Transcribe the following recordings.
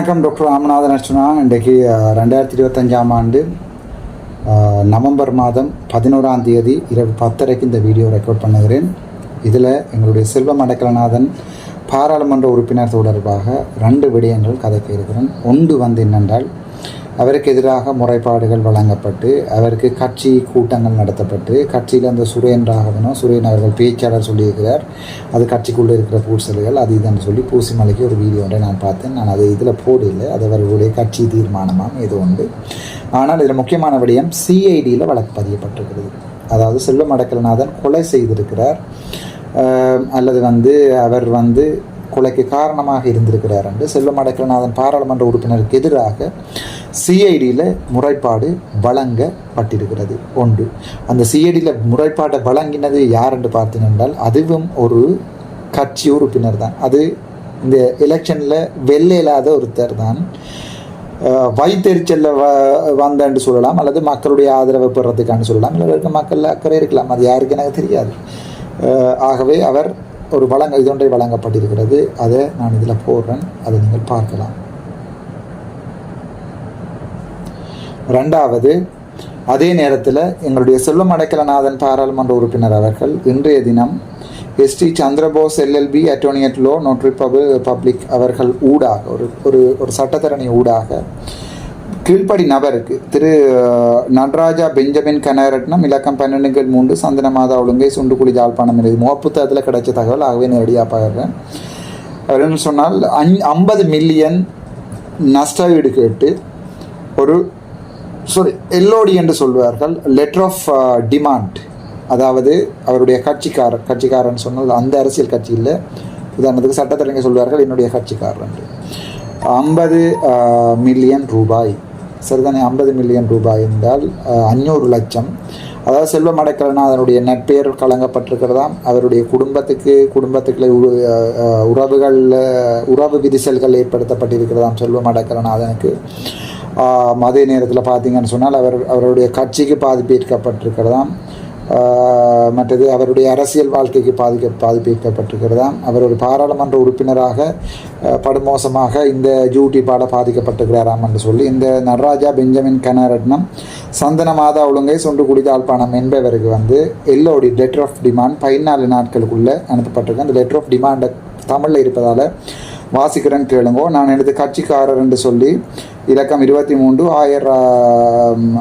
வணக்கம் டாக்டர் ராமநாதன் அர்ச்சனா. இன்றைக்கு ரெண்டாயிரத்தி இருபத்தஞ்சாம் ஆண்டு நவம்பர் மாதம் பதினோராம் தேதி இரவு பத்தரைக்கு இந்த வீடியோ ரெக்கார்ட் பண்ணுகிறேன். இதில் எங்களுடைய செல்வம் அடக்கலநாதன் பாராளுமன்ற உறுப்பினர் தொடர்பாக ரெண்டு விடயங்கள் கதைக்க இருக்கிறேன். ஒன்று வந்து என்னென்றால் அவருக்கு எதிராக முறைப்பாடுகள் வழங்கப்பட்டு அவருக்கு கட்சி கூட்டங்கள் நடத்தப்பட்டு கட்சியில் அந்த சுரேன் ராகவனும் சுரேன் அவர்கள் பேச்சாளர் சொல்லியிருக்கிறார். அது கட்சிக்குள்ளே இருக்கிற பூசல்கள் அது இதுன்னு சொல்லி பூசிமலைக்கு ஒரு வீடியோ ஒன்றை நான் பார்த்தேன். நான் அதை இதில் போடல. அது அவர்களுடைய கட்சி தீர்மானமாக இது உண்டு ஆனால் இதில் முக்கியமான விடயம் சிஐடியில் வழக்கு பதியப்பட்டிருக்கிறது. அதாவது செல்வம் அடக்கலநாதன் கொலை செய்திருக்கிறார். அல்லது வந்து அவர் வந்து கொலைக்கு காரணமாக இருந்திருக்கிறார் என்று செல்வம் அடக்கலநாதன் பாராளுமன்ற உறுப்பினருக்கு எதிராக சிஐடியில் முறைப்பாடு வழங்கப்பட்டிருக்கிறது. ஒன்று அந்த சிஐடியில் முறைப்பாட்டை வழங்கினது யார் என்று பார்த்தீங்கன்றால் அதுவும் ஒரு கட்சி உறுப்பினர் தான். அது இந்த எலெக்ஷனில் வெள்ளையில்லாத இல்லாத ஒருத்தர் தான். அஹ், வைத்தெரிச்சல்ல வ வந்தேன்னு சொல்லலாம் அல்லது மக்களுடைய ஆதரவை பெறதுக்கான்னு சொல்லலாம் இல்லை இருக்க மக்கள் அக்கறை இருக்கலாம் அது யாருக்கு எனக்கு தெரியாது. ஆகவே அவர் ஒரு வழங்க இதொன்றை வழங்கப்பட்டிருக்கிறது. அதை நான் இதில் போடுறேன் அதை நீங்கள் பார்க்கலாம். ரெண்டாவது அதே நேரத்தில் எங்களுடைய செல்வம் அடைக்கலநாதன் பாராளுமன்ற உறுப்பினர் அவர்கள் இன்றைய தினம் S D Chandrabose LLB attorney at law notary பபு public அவர்கள் ஊடாக ஒரு ஒரு ஒரு சட்டத்தரணி ஊடாக கீழ்ப்படி நபருக்கு திரு நடராஜா பெஞ்சமின் கனரட்னம் இலக்கம் பன்னெண்டுகள் மூன்று சந்தன மாதா ஒழுங்கை சுண்டுக்குழி ஜாழ்ப்பாணம் இருக்குது முகப்புத்தகத்தில் கிடைச்ச தகவல் ஆகவே நேரடியாக பார்க்குறேன் அவர் என்ன சொன்னால் அஞ் ஐம்பது மில்லியன் நஷ்ட வீடு கேட்டு ஒரு சாரி எல்ஓடி என்று சொல்வார்கள். லெட்டர் ஆஃப் டிமாண்ட் அதாவது அவருடைய கட்சிக்காரர் கட்சிக்காரன் சொன்னது அந்த அரசியல் கட்சி இல்லை. உதாரணத்துக்கு சட்டத்தரங்க சொல்வார்கள் என்னுடைய கட்சிக்காரர் என்று. ஐம்பது uh, மில்லியன் ரூபாய். சரிதானே? ஐம்பது மில்லியன் ரூபாய் என்றால் uh, அஞ்சூறு லட்சம். அதாவது செல்வம் அடைக்கலநாதனுடைய நட்பெயர் கலங்கப்பட்டிருக்கிறதாம் அவருடைய குடும்பத்துக்கு குடும்பத்துக்குள்ள uh, உறவுகளில் உறவு விரிசல்கள் ஏற்படுத்தப்பட்டிருக்கிறதாம் செல்வம் அடைக்கலநாதனுக்கு அதே நேரத்தில் பார்த்தீங்கன்னு சொன்னால் அவர் அவருடைய கட்சிக்கு பாதிப்பேற்கப்பட்டிருக்கிறதாம் மற்றது அவருடைய அரசியல் வாழ்க்கைக்கு பாதிக்க பாதிப்பிக்கப்பட்டிருக்கிறதாம் அவர் ஒரு பாராளுமன்ற உறுப்பினராக படுமோசமாக இந்த ஜூட்டி பாட பாதிக்கப்பட்டிருக்கிறாராம் என்று சொல்லி இந்த நடராஜா பெஞ்சமின் கனரட்னம் சந்தன மாதா ஒழுங்கை சொண்டு பணம் என்பவருக்கு வந்து எல்லோடி லெட்டர் ஆஃப் டிமாண்ட் பதினாலு நாட்களுக்குள்ளே அனுப்பப்பட்டிருக்கு. அந்த லெட்டர் ஆஃப் டிமாண்டை தமிழில் இருப்பதால் வாசிக்கிறேன் கேளுங்கோ. நான் எனது கட்சிக்காரர் என்று சொல்லி இலக்கம் இருபத்தி மூன்று ஆயர்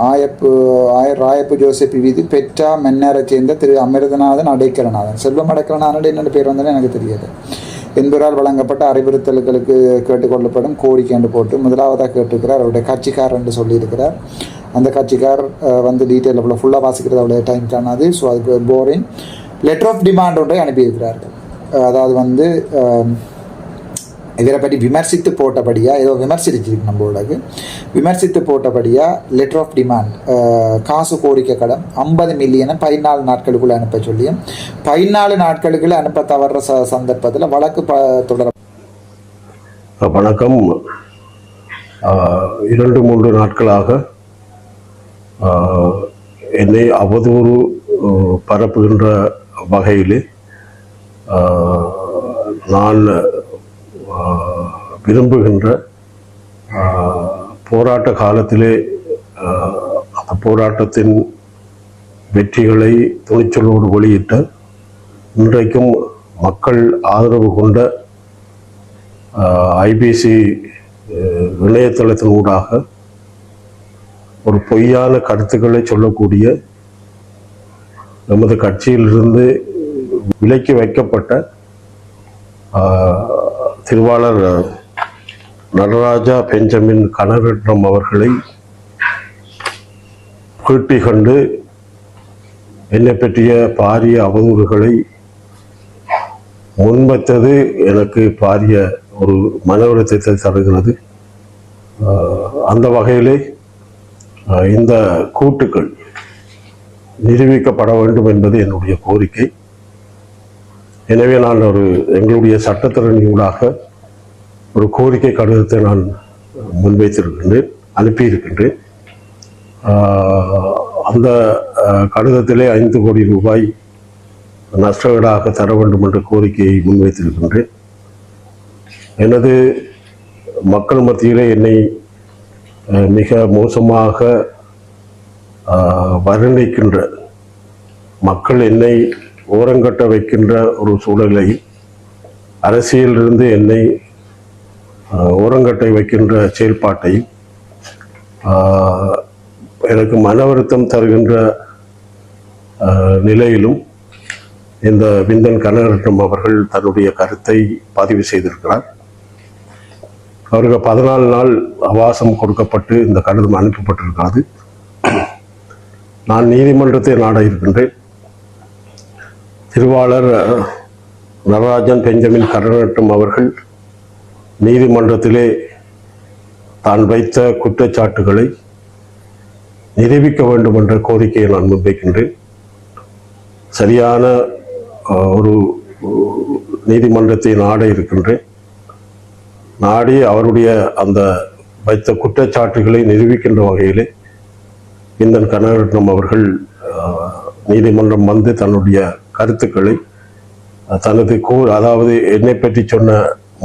ஆயப்பு ஆயர் ராயப்பு ஜோசப் வீதி பெற்றா மென்னரை சேர்ந்த திரு அமிர்தநாதன் அடைக்கலநாதன். செல்வம் அடைக்கலநாதன் என்னென்ன பேர் வந்தாலும் எனக்கு தெரியாது. என்பவரால் வழங்கப்பட்ட அறிவுறுத்தல்களுக்கு கேட்டுக்கொள்ளப்படும் கோரிக்கை என்று போட்டு முதலாவதாக கேட்டிருக்கிறார் அவருடைய கட்சிக்காரர் என்று சொல்லியிருக்கிறார். அந்த கட்சிக்கார் வந்து டீட்டெயில் அவ்வளோ ஃபுல்லாக வாசிக்கிறது அவ்வளோ டைம் காணாது. ஸோ அதுக்கு போரிங் லெட்டர் ஆஃப் டிமாண்ட் ஒன்றை அனுப்பியிருக்கிறார்கள். அதாவது வந்து இவரை பற்றி விமர்சித்து போட்டபடியா ஏதோ விமர்சிச்சிருக்கு நம்மளோடக்கு விமர்சித்து போட்டபடியா லெட்டர் ஆஃப் டிமாண்ட் காசு கோரிக்கை கடன் ஐம்பது மில்லியனை பதினாலு நாட்களுக்குள்ளே அனுப்ப சொல்லியும் பதினாலு நாட்களுக்குள்ளே அனுப்ப தவற ச சந்தர்ப்பத்தில் வழக்கு ப தொடர வணக்கம். இரண்டு மூன்று நாட்களாக என்னை அவதூறு பரப்புகின்ற வகையிலே நான் விரும்புகின்ற போராட்ட காலத்திலே அந்த போராட்டத்தின் வெற்றிகளை துணிச்சலோடு வெளியிட்ட இன்றைக்கும் மக்கள் ஆதரவு கொண்ட ஐபிசி இணையதளத்தின் ஊடாக ஒரு பொய்யான கருத்துக்களை சொல்லக்கூடிய நமது கட்சியிலிருந்து விலக்கி வைக்கப்பட்ட திருவாளர் நடராஜா பெஞ்சமின் கனரட்னம் அவர்களை கூட்டி கொண்டு என்னை பற்றிய பாரிய அவதூறுகளை முன்வைத்தது எனக்கு பாரிய ஒரு மன அழுத்தத்தை தருகிறது அந்த வகையிலே இந்த கூட்டுக்கள் நிரூபிக்கப்பட வேண்டும் என்பது என்னுடைய கோரிக்கை. எனவே நான் ஒரு எங்களுடைய சட்டத்திறனியூடாக ஒரு கோரிக்கை கடிதத்தை நான் முன்வைத்திருக்கின்றேன் அனுப்பியிருக்கின்றேன். அந்த கடிதத்திலே ஐந்து கோடி ரூபாய் நஷ்டஈடாக தர வேண்டும் என்ற கோரிக்கையை முன்வைத்திருக்கின்றேன். எனது மக்கள் மத்தியிலே என்னை மிக மோசமாக வர்ணிக்கின்ற மக்கள் என்னை ஓரங்கட்ட வைக்கின்ற ஒரு சூழலை அரசியலிருந்து என்னை ஓரங்கட்டை வைக்கின்ற செயல்பாட்டை எனக்கு மன வருத்தம் தருகின்ற நிலையிலும் இந்த விந்தன் கனகரட்னம் அவர்கள் தன்னுடைய கருத்தை பதிவு செய்திருக்கிறார். அவருக்கு பதினாலு நாள் அவாசம் கொடுக்கப்பட்டு இந்த கடிதம் அனுப்பப்பட்டிருக்கிறது. நான் நீதிமன்றத்தை நாட இருக்கின்றேன். திருவாளர் நடராஜன் பெஞ்சமின் கருணாட்டம் அவர்கள் நீதிமன்றத்திலே தான் வைத்த குற்றச்சாட்டுகளை நிரூபிக்க வேண்டும் என்ற கோரிக்கையை நான் முன்வைக்கின்றேன். சரியான ஒரு நீதிமன்றத்தை நாட இருக்கின்றேன். நாடி அவருடைய அந்த வைத்த குற்றச்சாட்டுகளை நிரூபிக்கின்ற வகையிலே இந்த கனகரட்னம் அவர்கள் நீதிமன்றம் வந்து தன்னுடைய கருத்துக்களை தனது கூ அதாவது என்னை பற்றி சொன்ன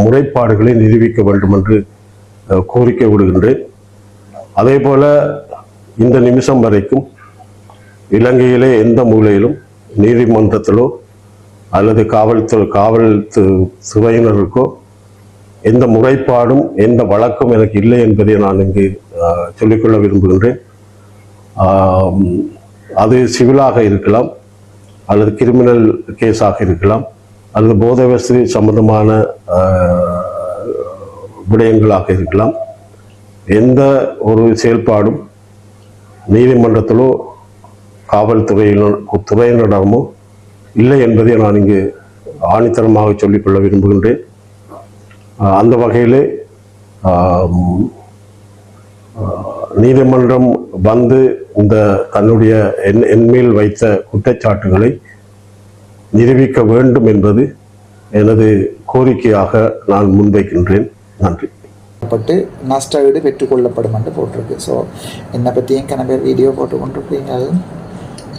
முறைப்பாடுகளை நிரூபிக்க வேண்டும் என்று கோரிக்கை விடுகின்றேன். அதே போல இந்த நிமிஷம் வரைக்கும் இலங்கையிலே எந்த மூலையிலும் நீதிமன்றத்திலோ அல்லது காவல்துறை காவல் சுவையினருக்கோ துறையினருக்கோ எந்த முறைப்பாடும் எந்த வழக்கும் எனக்கு இல்லை என்பதை நான் இங்கு சொல்லிக்கொள்ள விரும்புகின்றேன். அது சிவிலாக இருக்கலாம் அல்லது கிரிமினல் கேஸாக இருக்கலாம் அல்லது போதை வசதி சம்பந்தமான விடயங்களாக இருக்கலாம். எந்த ஒரு செயல்பாடும் நீதிமன்றத்திலோ காவல்துறையினர் துறையினரிடமோ இல்லை என்பதை நான் இங்கு ஆணித்தரமாக சொல்லிக்கொள்ள விரும்புகின்றேன். அந்த வகையிலே நீதிமன்றம் வந்து இந்த தன்னுடைய என் என்மேல் வைத்த குற்றச்சாட்டுகளை நிரூபிக்க வேண்டும் என்பது எனது கோரிக்கையாக நான் முன்வைக்கின்றேன். நன்றி. பட்டு நஷ்ட ஈடு பெற்றுக்கொள்ளப்படும் என்று போட்டிருக்கு. ஸோ என்னை பற்றியும் கன வீடியோ போட்டு கொண்டிருப்பீங்க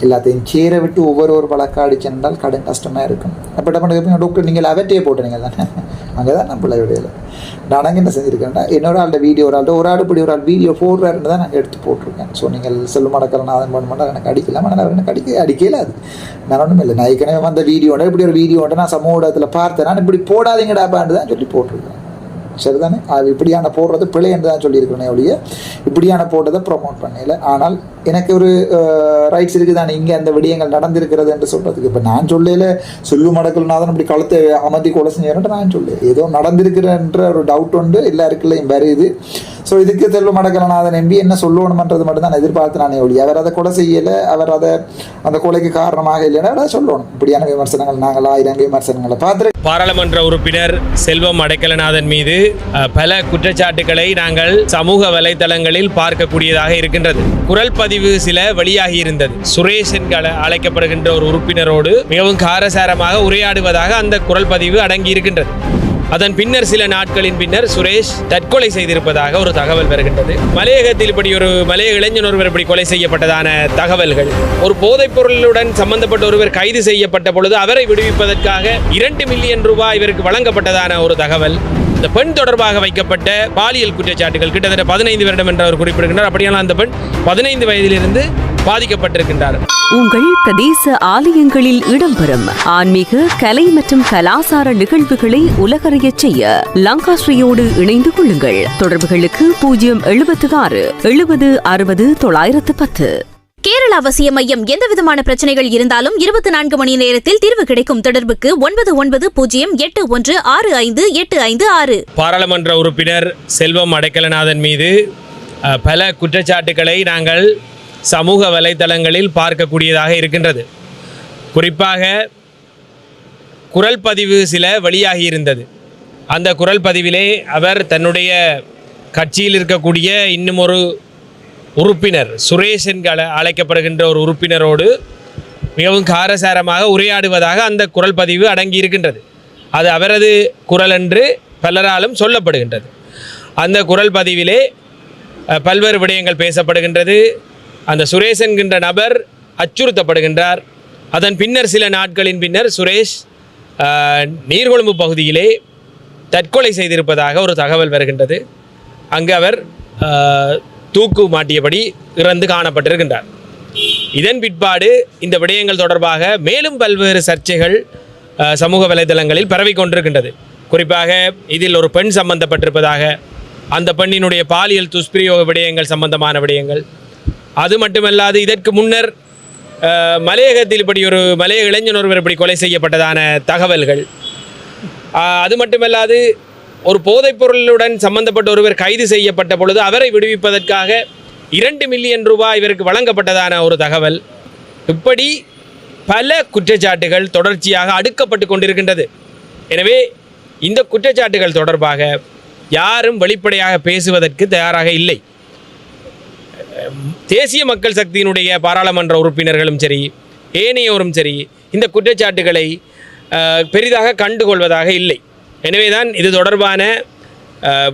எல்லாத்தையும் சேர விட்டு ஒவ்வொரு ஒரு வழக்காடி அடிச்சென்றால் கடும் கஷ்டமாக இருக்கும். அப்போ என்ன பண்ணுங்க டாக்டர் நீங்கள் அவற்றையே போட்டுனீங்க தானே? அங்கே தான் நான் பிள்ளையுடைய விடையில. நான் என்ன செஞ்சுருக்கேன்டா என்னோட ஆள்கிட்ட வீடியோ ஒரு ஆள்கிட்ட ஒரு ஆள் இப்படி ஒரு ஆள் வீடியோ போடுறாருன்னு தான் நாங்கள் எடுத்து போட்டிருக்கேன். ஸோ நீங்கள் செல்லும் நான் பண்ண எனக்கு அடிக்கலாம் ஆனால் எனக்கு அடிக்க அடிக்கல அது. நான் ஒன்றும் இல்லை. நான் ஏற்கனவே வந்த வீடியோட இப்படி ஒரு வீடியோட நான் சமூக ஊடகத்தில் பார்த்தேன். நான் இப்படி போடாதீங்கடாப்பான்னு தான் சொல்லி போட்டிருக்கேன். சரிதானே? அது இப்படியான போடுறது பிழை என்று தான் சொல்லியிருக்கிறேனே ஒழிய இப்படியான போட்டதை ப்ரொமோட் பண்ணல. ஆனால் எனக்கு ஒரு ரைட்ஸ் இருக்குது தானே இங்கே அந்த விடயங்கள் நடந்திருக்கிறது என்று சொல்கிறதுக்கு இப்போ நான் சொல்லல சொல்லு மடக்கல்னாதான் இப்படி கழுத்தை அமர்த்தி கொலை செஞ்சேன்ட்டு நான் சொல்ல ஏதோ நடந்திருக்கிறன்ற ஒரு டவுட் உண்டு எல்லாருக்குள்ளையும் வருது ஸோ இதுக்கு செல்வ மடக்கலநாதன் எம்பி என்ன சொல்லணுமன்றது மட்டும் தான் எதிர்பார்த்து நானே ஒழி அவர் அதை கொலை செய்யலை அவர் அதை அந்த கொலைக்கு காரணமாக இல்லைன்னா அதை சொல்லணும். இப்படியான விமர்சனங்கள் நாங்கள் ஆயிரம் விமர்சனங்களை பார்த்து பாராளுமன்ற உறுப்பினர் செல்வம் அடைக்கலநாதன் மீது பல குற்றச்சாட்டுகளை நாங்கள் சமூக வலைதளங்களில் பார்க்கக்கூடியதாக இருக்கின்றது. குரல் பதிவு சில வெளியாகி இருந்தது. சுரேஷ் என்க அழைக்கப்படுகின்ற ஒரு உறுப்பினரோடு மிகவும் காரசாரமாக உரையாடுவதாக அந்த குரல் பதிவு அடங்கி இருக்கின்றது அதன் பின்னர் சில நாட்களின் பின்னர் சுரேஷ் தற்கொலை செய்திருப்பதாக ஒரு தகவல் வருகின்றது. மலையகத்தில் இப்படி ஒரு மலைய இளைஞன் ஒருவர் இப்படி கொலை செய்யப்பட்டதான தகவல்கள். ஒரு போதைப் பொருளுடன் சம்பந்தப்பட்ட ஒருவர் கைது செய்யப்பட்ட பொழுது அவரை விடுவிப்பதற்காக இரண்டு மில்லியன் ரூபாய் இவருக்கு வழங்கப்பட்டதான ஒரு தகவல். இந்த பெண் தொடர்பாக வைக்கப்பட்ட பாலியல் குற்றச்சாட்டுகள் கிட்டத்தட்ட பதினைந்து வருடம் என்று அவர் குறிப்பிடுகின்றார். அப்படியானால் அந்த பெண் பதினைந்து வயதிலிருந்து பாதிக்கப்பட்டிருக்கின்றார் உங்கள் பிரதேச ஆலயங்களில் இடம்பெறும் ஆன்மீக கலை மற்றும் கலாசார நிகழ்வுகளை உலகறியச் செய்ய லங்காஸ்ரீயோடு இணைந்து கொள்ளுங்கள். தொடர்புகளுக்கு பூஜ்ஜியம் எழுபத்து ஆறு எழுபது அறுபது தொள்ளாயிரத்து பத்து. கேரள அவசிய மையம் எந்தவிதமான பிரச்சனைகள் இருந்தாலும் இருபத்தி நான்கு மணி நேரத்தில் தீர்வு கிடைக்கும் தொடர்புக்கு ஒன்பது ஒன்பது பூஜ்ஜியம் எட்டு ஒன்று ஆறு ஐந்து எட்டு ஐந்து ஆறு. பாராளுமன்ற உறுப்பினர் செல்வம் அடைக்கலநாதன் மீது பல குற்றச்சாட்டுகளை நாங்கள் சமூக வலைதளங்களில் பார்க்கக்கூடியதாக இருக்கின்றது. குறிப்பாக குரல் பதிவு சில வெளியாகி இருந்தது. அந்த குரல் பதிவிலே அவர் தன்னுடைய கட்சியில் இருக்கக்கூடிய இன்னும் ஒரு உறுப்பினர் சுரேஷ் என்று அழ- அழைக்கப்படுகின்ற ஒரு உறுப்பினரோடு மிகவும் காரசாரமாக உரையாடுவதாக அந்த குரல் பதிவு அடங்கி இருக்கின்றது. அது அவரது குரல் என்று பலராலும் சொல்லப்படுகின்றது. அந்த குரல் பதிவிலே பல்வேறு விடயங்கள் பேசப்படுகின்றது. அந்த சுரேஷ் என்கின்ற நபர் அச்சுறுத்தப்படுகின்றார். அதன் பின்னர் சில நாட்களின் பின்னர் சுரேஷ் நீர்கொழும்பு பகுதியிலே தற்கொலை செய்திருப்பதாக ஒரு தகவல் வருகின்றது. அங்கு அவர் தூக்கு மாட்டியபடி இறந்து காணப்பட்டிருக்கின்றார். இதன் பிற்பாடு இந்த விடயங்கள் தொடர்பாக மேலும் பல்வேறு சர்ச்சைகள் சமூக வலைதளங்களில் பரவிக் கொண்டிருக்கின்றது. குறிப்பாக இதில் ஒரு பெண் சம்பந்தப்பட்டிருப்பதாக அந்த பெண்ணினுடைய பாலியல் துஷ்பிரயோக விடயங்கள் சம்பந்தமான விடயங்கள் அது மட்டுமல்லாது இதற்கு முன்னர் மலையகத்தில் இப்படி ஒரு மலைய இளைஞன் ஒருவர் இப்படி கொலை செய்யப்பட்டதான தகவல்கள். அது மட்டுமல்லாது ஒரு போதைப்பொருளுடன் சம்பந்தப்பட்ட ஒருவர் கைது செய்யப்பட்ட பொழுது அவரை விடுவிப்பதற்காக இரண்டு மில்லியன் ரூபாய் இவருக்கு வழங்கப்பட்டதான ஒரு தகவல். இப்படி பல குற்றச்சாட்டுகள் தொடர்ச்சியாக அடுக்கப்பட்டு கொண்டிருக்கின்றது. எனவே இந்த குற்றச்சாட்டுகள் தொடர்பாக யாரும் வெளிப்படையாக பேசுவதற்கு தயாராக இல்லை. தேசிய மக்கள் சக்தியினுடைய பாராளுமன்ற உறுப்பினர்களும் சரி ஏனையோரும் சரி இந்த குற்றச்சாட்டுகளை பெரிதாக கண்டுகொள்வதாக இல்லை. எனவேதான் இது தொடர்பான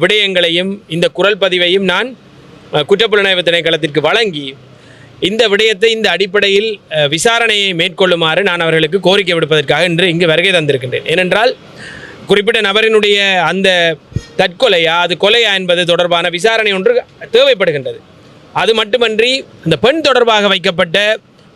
விடயங்களையும் இந்த குரல் பதிவையும் நான் குற்றப்புலனாய்வு திணைக்களத்திற்கு வழங்கி இந்த விடயத்தை இந்த அடிப்படையில் விசாரணையை மேற்கொள்ளுமாறு நான் அவர்களுக்கு கோரிக்கை விடுப்பதற்காக இன்று இங்கு வருகை தந்திருக்கின்றேன். ஏனென்றால் குறிப்பிட்ட நபரினுடைய அந்த தற்கொலையா அது கொலையா என்பது தொடர்பான விசாரணை ஒன்று தேவைப்படுகின்றது. அது மட்டுமன்றி இந்த பெண் தொடர்பாக வைக்கப்பட்ட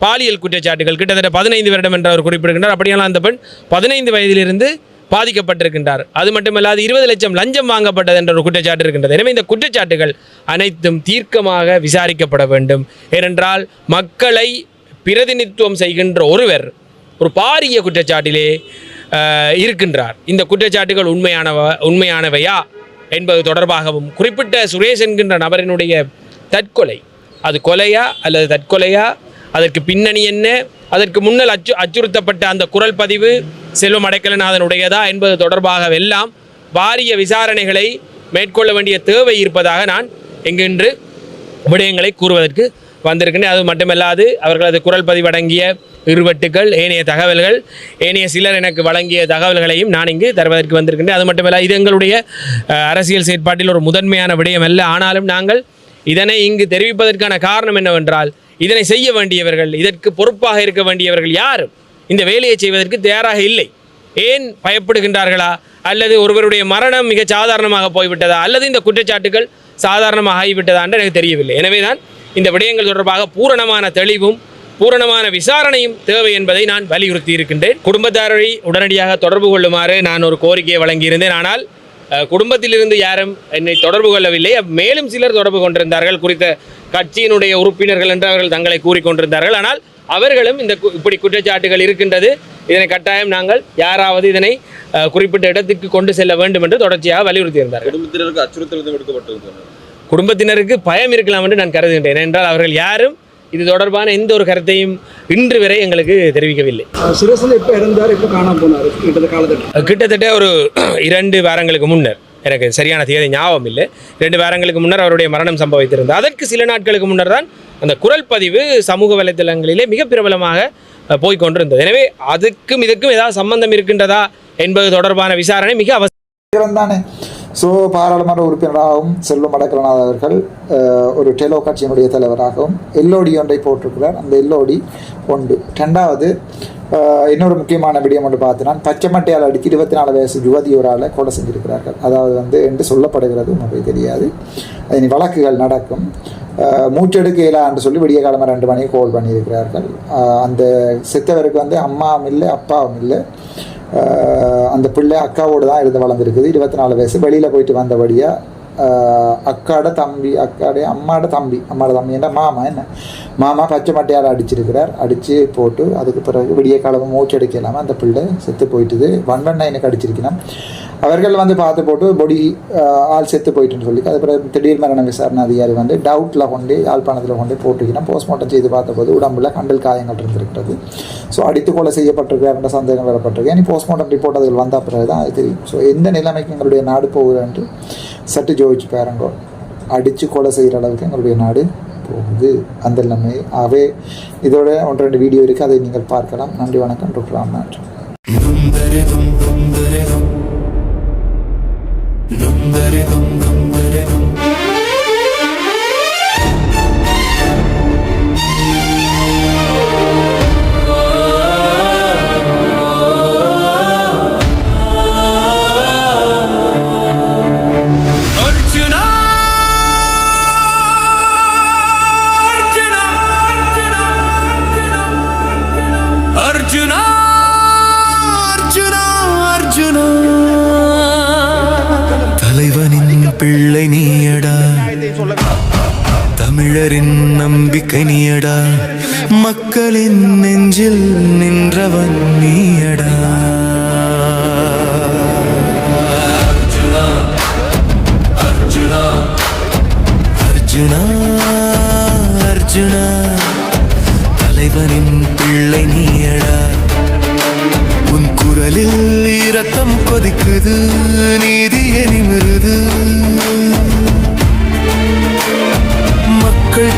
பாலியல் குற்றச்சாட்டுகள் கிட்டத்தட்ட பதினைந்து வருடம் என்று அவர் குறிப்பிடுகின்றார். அப்படியானால் அந்த பெண் பதினைந்து வயதிலிருந்து பாதிக்கப்பட்டிருக்கின்றார். அது மட்டுமல்லாது இருபது லட்சம் லஞ்சம் வாங்கப்பட்டது என்ற ஒரு குற்றச்சாட்டு இருக்கின்றது. எனவே இந்த குற்றச்சாட்டுகள் அனைத்தும் தீர்க்கமாக விசாரிக்கப்பட வேண்டும். ஏனென்றால் மக்களை பிரதிநிதித்துவம் செய்கின்ற ஒருவர் ஒரு பாரிய குற்றச்சாட்டிலே இருக்கின்றார். இந்த குற்றச்சாட்டுகள் உண்மையானவ உண்மையானவையா என்பது தொடர்பாகவும் குறிப்பிட்ட சுரேஷ் என்கின்ற நபரினுடைய தற்கொலை. அது கொலையா அல்லது தற்கொலையா? அதற்கு பின்னணி என்ன? அதற்கு முன்னல் அச்சு அச்சுறுத்தப்பட்ட அந்த குரல் பதிவு செல்வம் அடைக்கலநாதனுடையதா என்பது தொடர்பாக எல்லாம் வாரிய விசாரணைகளை மேற்கொள்ள வேண்டிய தேவை இருப்பதாக நான் எங்கென்று விடயங்களை கூறுவதற்கு வந்திருக்கின்றேன் அது மட்டுமல்லாது அவர்களது குரல் பதிவடங்கிய இருவட்டுகள் ஏனைய தகவல்கள் ஏனைய சிலர் எனக்கு வழங்கிய தகவல்களையும் நான் இங்கு தருவதற்கு வந்திருக்கின்றேன் அது மட்டுமல்ல இது எங்களுடைய அரசியல் செயற்பாட்டில் ஒரு முதன்மையான விடயம் அல்ல. ஆனாலும் நாங்கள் இதனை இங்கு தெரிவிப்பதற்கான காரணம் என்னவென்றால் இதனை செய்ய வேண்டியவர்கள் இதற்கு பொறுப்பாக இருக்க வேண்டியவர்கள் யாரும் இந்த வேலையை செய்வதற்கு தயாராக இல்லை. ஏன் பயப்படுகின்றார்களா? அல்லது ஒருவருடைய மரணம் மிக சாதாரணமாக போய்விட்டதா? அல்லது இந்த குற்றச்சாட்டுகள் சாதாரணமாக ஆகிவிட்டதா என்று எனக்கு தெரியவில்லை. எனவேதான் இந்த விடயங்கள் தொடர்பாக பூரணமான தெளிவும் பூரணமான விசாரணையும் தேவை என்பதை நான் வலியுறுத்தி இருக்கின்றேன். குடும்பத்தாரை உடனடியாக தொடர்பு கொள்ளுமாறு நான் ஒரு கோரிக்கையை வழங்கியிருந்தேன். ஆனால் குடும்பத்திலிருந்து யாரும் என்னை தொடர்பு கொள்ளவில்லை. மேலும் சிலர் தொடர்பு கொண்டிருந்தார்கள். குறித்த கட்சியினுடைய உறுப்பினர்கள் என்று அவர்கள் தங்களை கூறிக்கொண்டிருந்தார்கள் ஆனால் அவர்களும் இந்த இப்படி குற்றச்சாட்டுகள் இருக்கின்றது. இதனை கட்டாயம் நாங்கள் யாராவது இதனை குறிப்பிட்ட இடத்துக்கு கொண்டு செல்ல வேண்டும் என்று தொடர்ச்சியாக வலியுறுத்தியிருந்தார்கள். குடும்பத்தினருக்கு அச்சுறுத்தல் கொடுக்கப்பட்டிருக்கிறது குடும்பத்தினருக்கு பயம் இருக்கலாம் என்று நான் கருதுகின்றேன். என்றால் அவர்கள் யாரும் இது தொடர்பான எந்த ஒரு கருத்தையும் இன்று வரை எங்களுக்கு தெரிவிக்கவில்லை. சுரேசன் எப்போ இறந்தார் எப்போ காணாம போனார்? கிட்டத்தட்ட ஒரு இரண்டு வாரங்களுக்கு முன்னர். எனக்கு சரியான தேதி ஞாபகம் இல்லை. ரெண்டு வாரங்களுக்கு முன்னர் அவருடைய மரணம் சம்பவித்திருந்தது. அதற்கு சில நாட்களுக்கு முன்னர் தான் அந்த குரல் பதிவு சமூக வலைதளங்களிலே மிக பிரபலமாக அஹ், போய்க் கொண்டிருந்தது. எனவே அதுக்கும் இதுக்கும் ஏதாவது சம்பந்தம் இருக்கின்றதா என்பது தொடர்பான விசாரணை மிக அவசியம் தானே ஸோ பாராளுமன்ற உறுப்பினராகவும் செல்வம் அடக்கலநாத் அவர்கள் ஒரு டெலோ கட்சியினுடைய தலைவராகவும் எல்லோடி ஒன்றை போட்டிருக்கிறார். அந்த எல்லோடி ஒன்று. ரெண்டாவது இன்னொரு முக்கியமான விடயம் ஒன்று பார்த்தீங்கன்னா பச்சை மட்டையால் அடித்து இருபத்தி நாலு வயசு யுவதி ஒரு ஆளை கொலை செஞ்சிருக்கிறார்கள். அதாவது வந்து என்று சொல்லப்படுகிறது உங்களுக்கு தெரியாது. இனி வழக்குகள் நடக்கும். அஹ், மூச்செடுக்க இயலான்னு சொல்லி விடிய காலமாக ரெண்டு மணிக்கு கோல் பண்ணியிருக்கிறார்கள். அந்த செத்தவருக்கு வந்து அம்மாவும் இல்லை அப்பாவும் இல்லை. அந்த பிள்ளை அக்காவோடு தான் இருந்து வளர்ந்துருக்குது. இருபத்தி நாலு வயசு. வெளியில் போயிட்டு வந்தபடியாக அக்காட தம்பி அக்காடைய அம்மாட தம்பி அம்மாட தம்பி. என்ன மாமா என்ன? மாமா பச்சை மட்டையால் அடிச்சிருக்கிறார். அடித்து போட்டு அதுக்கு பிறகு விடிய காலமும் மூச்சு அடிக்கலாமல் இல்லாமல் அந்த பிள்ளை செத்து போயிட்டுது. வன்வண்ணை எனக்கு அடிச்சிருக்கணும். அவர்கள் வந்து பார்த்து போட்டு பொடி ஆள் செத்து போயிட்டுன்னு சொல்லி அதுக்கப்புறம் திடீர் மரண விசாரணை அதிகாரி வந்து டவுட்டில் கொண்டு யாழ்ப்பாணத்தில் கொண்டு போட்டுக்கணும் போஸ்ட்மார்ட்டம் செய்து பார்த்தபோது உடம்புல கண்டல் காயங்கள் இருந்திருக்கிறது. ஸோ அடித்து கொலை செய்யப்பட்டிருக்கிறார் என்ற சந்தேகம் வரப்பட்டிருக்கு. இனி போஸ்ட்மார்ட்டம் ரிப்போர்ட் அதில் வந்த பிறகு தான் அது தெரியும் ஸோ எந்த நிலைமைக்கு எங்களுடைய நாடு போகுது என்று சட்டு ஜோதிச்சு பாருங்க. அடித்து கொலை செய்கிற அளவுக்கு எங்களுடைய நாடு போகுது. அந்த நிலைமை அவே இதோட ஒன்று ரெண்டு வீடியோ இருக்குது அதை நீங்கள் பார்க்கலாம். நன்றி வணக்கம். டாக்டர் ராம்நாத் దుందరి దుం దుందరి దుం கனியடா மக்களின் நெஞ்சில்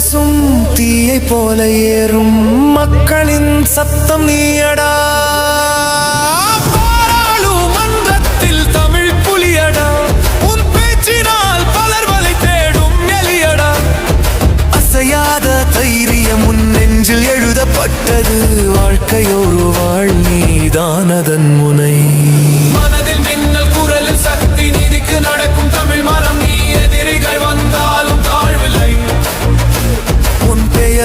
பேசும் தீயை போல ஏறும் மக்களின் சத்தம் நீயடா. பாராளுமன்றத்தில் தமிழ் புலியடா. உன் பேச்சினால் பலர் வலை தேடும் எலியடா. அசையாத தைரியம் உன் நெஞ்சில் எழுதப்பட்டது. வாழ்க்கையோரு வாழ் நீதானதன் முனை.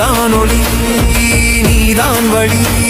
நீதான் ஒளி நீதான் வழி.